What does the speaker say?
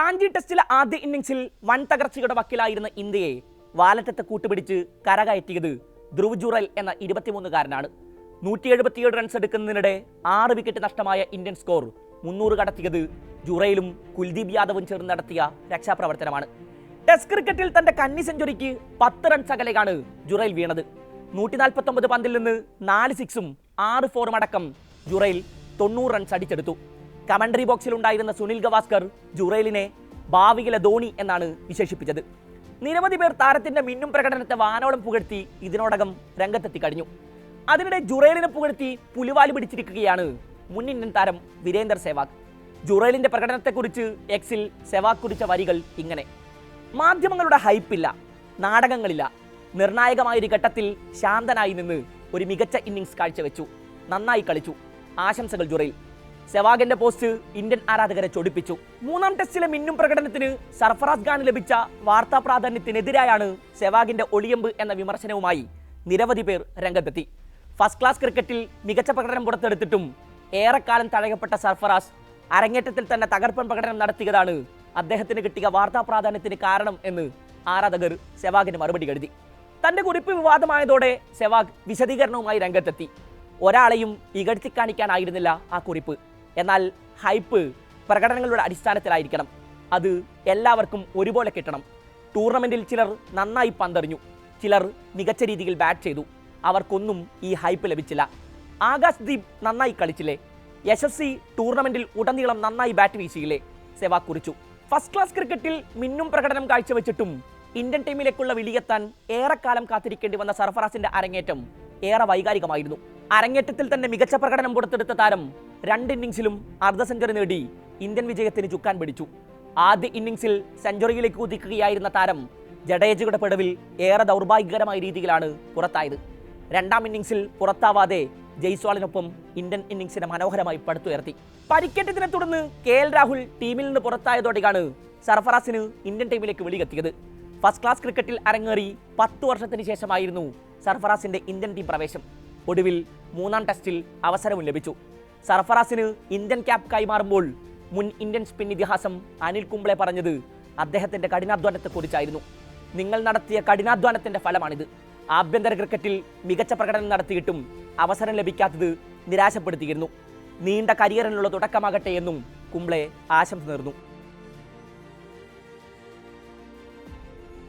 റാഞ്ചി ടെസ്റ്റിലെ ആദ്യ ഇന്നിംഗ്സിൽ വൻ തകർച്ചയുടെ വക്കിലായിരുന്ന ഇന്ത്യയെ വാലറ്റത്തെ കൂട്ടുപിടിച്ച് കരകയറ്റിയത് ധ്രുവ് ജുറൽ എന്ന ഇരുപത്തിമൂന്നുകാരനാണ്. നൂറ്റി എഴുപത്തിയേഴ് റൺസ് എടുക്കുന്നതിനിടെ ആറ് വിക്കറ്റ് നഷ്ടമായ ഇന്ത്യൻ സ്കോർ മുന്നൂറ് കടത്തിയത് ജുറയിലും കുൽദീപ് യാദവും ചേർന്ന് നടത്തിയ രക്ഷാപ്രവർത്തനമാണ്. ടെസ്റ്റ് ക്രിക്കറ്റിൽ തന്റെ കന്നി സെഞ്ചുറിക്ക് പത്ത് റൺസ് അകലെയാണ് ജുറയിൽ വീണത്. നൂറ്റി നാൽപ്പത്തൊമ്പത് പന്തിൽ നിന്ന് നാല് സിക്സും ആറ് ഫോറും അടക്കം ജുറയിൽ തൊണ്ണൂറ് റൺസ് അടിച്ചെടുത്തു. കമന്ററി ബോക്സിൽ ഉണ്ടായിരുന്ന സുനിൽ ഗവാസ്കർ ജുറൈലിനെ ഭാവിയിലെ ധോണി എന്നാണ് വിശേഷിപ്പിച്ചത്. നിരവധി പേർ താരത്തിന്റെ മിന്നും പ്രകടനത്തെ വാനോളം പുകഴ്ത്തി ഇതിനോടകം രംഗത്തെത്തി കഴിഞ്ഞു. അതിനിടെ ജുറൈലിനെ പുകഴ്ത്തി പുലിവാലി പിടിച്ചിരിക്കുകയാണ് മുൻ ഇന്ത്യൻ താരം വീരേന്ദർ സെവാഗ്. ജുറൈലിന്റെ പ്രകടനത്തെക്കുറിച്ച് എക്സിൽ സെവാഗ് കുറിച്ച വരികൾ ഇങ്ങനെ. മാധ്യമങ്ങളുടെ ഹൈപ്പില്ല നാടകങ്ങളില്ല. നിർണായകമായൊരു ഘട്ടത്തിൽ ശാന്തനായി നിന്ന് ഒരു മികച്ച ഇന്നിങ്സ് കാഴ്ചവെച്ചു. നന്നായി കളിച്ചു. ആശംസകൾ ജുറൈൽ. സെവാഗിന്റെ പോസ്റ്റ് ഇന്ത്യൻ ആരാധകരെ ചൊടിപ്പിച്ചു. മൂന്നാം ടെസ്റ്റിലെ മിന്നും പ്രകടനത്തിന് സർഫറാസ് ഖാൻ ലഭിച്ച വാർത്താ പ്രാധാന്യത്തിനെതിരായാണ് സെവാഗിന്റെ ഒളിയമ്പ് എന്ന വിമർശനവുമായി നിരവധി പേർ രംഗത്തെത്തി. ഫസ്റ്റ് ക്ലാസ് ക്രിക്കറ്റിൽ മികച്ച പ്രകടനം പുറത്തെടുത്തിട്ടും ഏറെക്കാലം തഴയപ്പെട്ട സർഫറാസ് അരങ്ങേറ്റത്തിൽ തന്നെ തകർപ്പൻ പ്രകടനം നടത്തിയതാണ് അദ്ദേഹത്തിന് കിട്ടിയ വാർത്താ പ്രാധാന്യത്തിന് കാരണം എന്ന് ആരാധകർ സെവാഗിന് മറുപടി കരുതി. തന്റെ കുറിപ്പ് വിവാദമായതോടെ സെവാഗ് വിശദീകരണവുമായി രംഗത്തെത്തി. ഒരാളെയും ഇകഴ്ത്തി കാണിക്കാനായിരുന്നില്ല ആ കുറിപ്പ്. എന്നാൽ ഹൈപ്പ് പ്രകടനങ്ങളുടെ അടിസ്ഥാനത്തിലായിരിക്കണം. അത് എല്ലാവർക്കും ഒരുപോലെ കിട്ടണം. ടൂർണമെന്റിൽ ചിലർ നന്നായി പന്തെറിഞ്ഞു. ചിലർ മികച്ച രീതിയിൽ ബാറ്റ് ചെയ്തു. അവർക്കൊന്നും ഈ ഹൈപ്പ് ലഭിച്ചില്ല. ആകാശ് ദീപ് നന്നായി കളിച്ചില്ലേ? യശസ്വി ടൂർണമെന്റിൽ ഉടനീളം നന്നായി ബാറ്റ് വീശിയില്ലേ? സെവാഗ് കുറിച്ചു. ഫസ്റ്റ് ക്ലാസ് ക്രിക്കറ്റിൽ മിന്നും പ്രകടനം കാഴ്ചവെച്ചിട്ടും ഇന്ത്യൻ ടീമിലേക്കുള്ള വിളിയെത്താൻ ഏറെക്കാലം കാത്തിരിക്കേണ്ടി വന്ന സർഫറാസിന്റെ അരങ്ങേറ്റം ഏറെ വൈകാരികമായിരുന്നു. അരങ്ങേറ്റത്തിൽ തന്നെ മികച്ച പ്രകടനം പുറത്തെടുത്ത താരം രണ്ട് ഇന്നിംഗ്സിലും അർദ്ധ സെഞ്ചുറി നേടി ഇന്ത്യൻ വിജയത്തിന് ചുക്കാൻ പിടിച്ചു. ആദ്യ ഇന്നിംഗ്സിൽ സെഞ്ചുറിയിലേക്ക് കുതിക്കുകയായിരുന്ന താരം ജഡേജയുടെ പിടവിൽ ഏറെ ദൗർഭാഗ്യകരമായ രീതിയിലാണ് പുറത്തായത്. രണ്ടാം ഇന്നിംഗ്സിൽ പുറത്താവാതെ ജയ്സ്വാളിനൊപ്പം ഇന്ത്യൻ ഇന്നിംഗ്സിനെ മനോഹരമായി പടുത്തുയർത്തി. പരിക്കേറ്റതിനെ തുടർന്ന് കെ എൽ രാഹുൽ ടീമിൽ നിന്ന് പുറത്തായതോടെയാണ് സർഫറാസിന് ഇന്ത്യൻ ടീമിലേക്ക് വിളികെത്തിയത് ഫസ്റ്റ് ക്ലാസ് ക്രിക്കറ്റിൽ അരങ്ങേറി പത്തു വർഷത്തിന് ശേഷമായിരുന്നു സർഫറാസിന്റെ ഇന്ത്യൻ ടീം പ്രവേശം. ഒടുവിൽ മൂന്നാം ടെസ്റ്റിൽ അവസരവും ലഭിച്ചു. സർഫറാസിന് ഇന്ത്യൻ ക്യാപ് കൈമാറുമ്പോൾ മുൻ ഇന്ത്യൻ സ്പിൻ ഇതിഹാസം അനിൽ കുംബ്ലെ പറഞ്ഞത് അദ്ദേഹത്തിന്റെ കഠിനാധ്വാനത്തെക്കുറിച്ചായിരുന്നു നിങ്ങൾ നടത്തിയ കഠിനാധ്വാനത്തിന്റെ ഫലമാണിത്. ആഭ്യന്തര ക്രിക്കറ്റിൽ മികച്ച പ്രകടനം നടത്തിയിട്ടും അവസരം ലഭിക്കാത്തത് നിരാശപ്പെടുത്തിയിരുന്നു. നീണ്ട കരിയറിനുള്ള തുടക്കമാകട്ടെ എന്നും കുംബ്ലെ ആശംസ നേർന്നു.